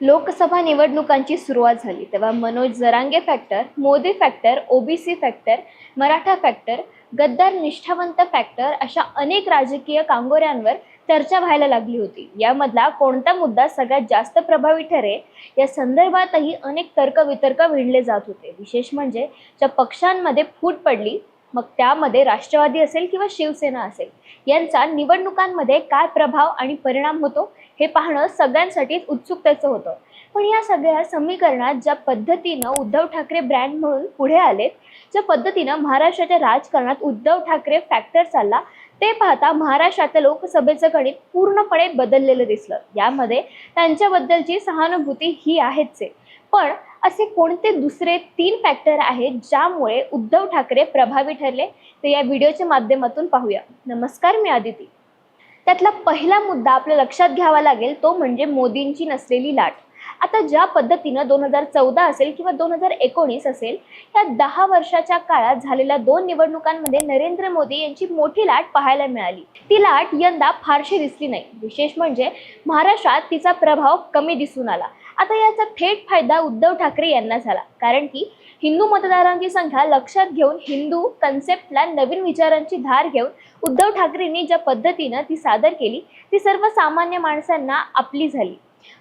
लोकसभा निवडणुकांची सुरुवात झाली. तेव्हा Manoj Jarange factor Modi factor OBC factor Maratha factor गद्दार निष्ठावंत फॅक्टर अशा अनेक राजकीय कांगोऱ्यांवर चर्चा व्हायला लागली होती. यामधला कोणता मुद्दा सगळ्यात जास्त प्रभावी ठरेल? या संदर्भातही अनेक तर्कवितर्क विणले जात होते. विशेष म्हणजे ज्या पक्षांमध्ये फूट पडली मग त्यामध्ये राष्ट्रवादी असेल किंवा शिवसेना असेल यांचा निवडणुकांमध्ये काय प्रभाव आणि परिणाम होतो हे पाहणं सगळ्यांसाठीच उत्सुकतेचं होतं. पण या सगळ्या समीकरणात ज्या पद्धतीनं उद्धव ठाकरे ब्रँड म्हणून पुढे आलेत ज्या पद्धतीनं महाराष्ट्राच्या राजकारणात उद्धव ठाकरे फॅक्टर चालला ते पाहता महाराष्ट्रातल्या लोकसभेचं गणित पूर्णपणे बदललेलं दिसलं. यामध्ये त्यांच्याबद्दलची सहानुभूती ही आहेच आहे. पण असे कोणते दुसरे तीन फॅक्टर आहेत ज्यामुळे उद्धव ठाकरे प्रभावी ठरले? ते या व्हिडिओच्या माध्यमातून पाहूया. नमस्कार मी आदिती. त्यातला पहिला मुद्दा आपल्या लक्षात घ्यावा लागेल तो म्हणजे मोदींची नसलेली लाट. आता ज्या पद्धतीनं दोन हजार चौदा असेल किंवा दोन हजार एकोणीस असेल या दहा वर्षाच्या काळात झालेल्या दोन निवडणुकांमध्ये नरेंद्र मोदी यांची मोठी लाट पाहायला मिळाली. ती लाट यंदा फारशी दिसली नाही. विशेष म्हणजे महाराष्ट्रात तिचा प्रभाव कमी दिसून आला. आता याचा थेट फायदा उद्धव ठाकरे यांना झाला. कारण की हिंदू मतदारांची संख्या लक्षात घेऊन हिंदू कन्सेप्टला नवीन विचारांची धार घेऊन उद्धव ठाकरेंनी ज्या पद्धतीनं ती सादर केली ती सर्वसामान्य माणसांना आपली झाली.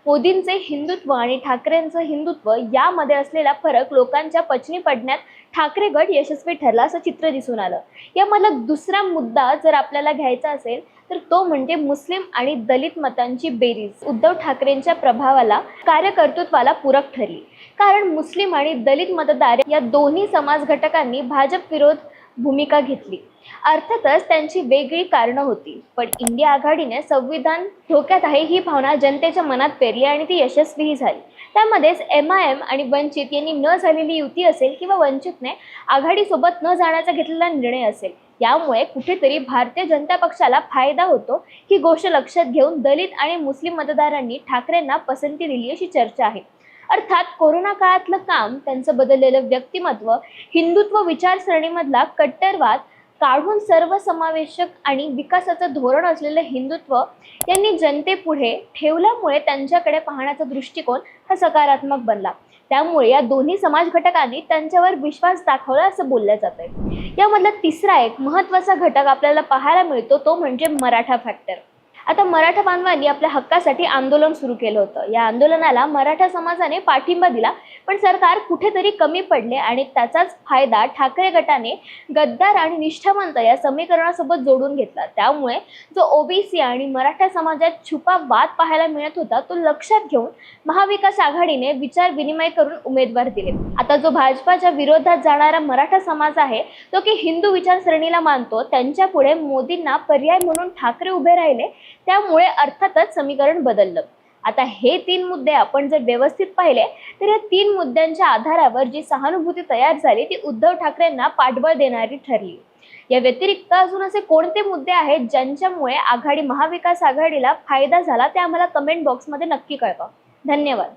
मोदींचे हिंदुत्व आणि ठाकरेंचं हिंदुत्व यामध्ये असलेला फरक लोकांच्या पचनी पडण्यात ठाकरे गट यशस्वी ठरला असं चित्र दिसून आलं. यामधला दुसरा मुद्दा जर आपल्याला घ्यायचा असेल तर तो म्हणजे मुस्लिम आणि दलित मतांची बेरीज. उद्धव ठाकरेंच्या प्रभावाला कार्यकर्तृत्वाला पूरक ठरली. कारण मुस्लिम आणि दलित मतदार या दोन्ही समाज घटकांनी भाजप विरोध भूमिका घेतली. अर्थातच त्यांची वेगळी कारणं होती. पण इंडिया आघाडीने संविधान धोक्यात आहे ही भावना जनतेच्या मनात पेरली आणि ती यशस्वीही झाली. त्यामध्येच एम आय एम आणि वंचित यांनी न झालेली युती असेल किंवा वंचितने आघाडीसोबत न जाण्याचा घेतलेला निर्णय असेल यामुळे कुठेतरी भारतीय जनता पक्षाला फायदा होतो ही गोष्ट लक्षात घेऊन दलित आणि मुस्लिम मतदारांनी ठाकरेंना पसंती दिली अशी चर्चा आहे. अर्थात कोरोना काळातलं काम त्यांचं बदललेलं व्यक्तिमत्व हिंदुत्व विचारसरणीमधला कट्टरवाद काढून सर्वसमावेशक आणि विकासाचं धोरण असलेलं हिंदुत्व यांनी जनतेपुढे ठेवल्यामुळे त्यांच्याकडे पाहण्याचा दृष्टिकोन हा सकारात्मक बनला. त्यामुळे या दोन्ही समाज घटकांनी त्यांच्यावर विश्वास दाखवला असं बोललं जात आहे यामधला तिसरा एक महत्त्वाचा घटक आपल्याला पाहायला मिळतो तो म्हणजे मराठा फॅक्टर आता मराठा बांधवांनी आपल्या हक्कासाठी आंदोलन सुरू केलं होतं. या आंदोलनाला मराठा समाजाने पाठिंबा दिला पण सरकार कुठेतरी कमी पडले आणि त्याचाच फायदा ठाकरे गटाने गद्दार आणि निष्ठावंत या समीकरणासोबत जोडून घेतला. त्यामुळे जो ओबीसी आणि मराठा समाजात छुपा वाद पाहायला मिळत होता तो लक्षात घेऊन महाविकास आघाडीने विचार विनिमय करून उमेदवार दिले. आता जो भाजपाच्या विरोधात जाणारा मराठा समाज आहे तो की हिंदू विचारसरणीला मानतो त्यांच्या पुढे मोदींना पर्याय म्हणून ठाकरे उभे राहिले त्यामुळे अर्थातच समीकरण बदललं. आता हे तीन मुद्दे आपण जर व्यवस्थित पाहिले तर या तीन मुद्द्यांच्या आधारावर जी सहानुभूती तयार झाली ती उद्धव ठाकरेंना पाठबळ देणारी ठरली. या व्यतिरिक्त अजून असे कोणते मुद्दे आहेत ज्यांच्यामुळे आघाडी महाविकास आघाडीला फायदा झाला ते आम्हाला कमेंट बॉक्समध्ये नक्की कळवा. धन्यवाद.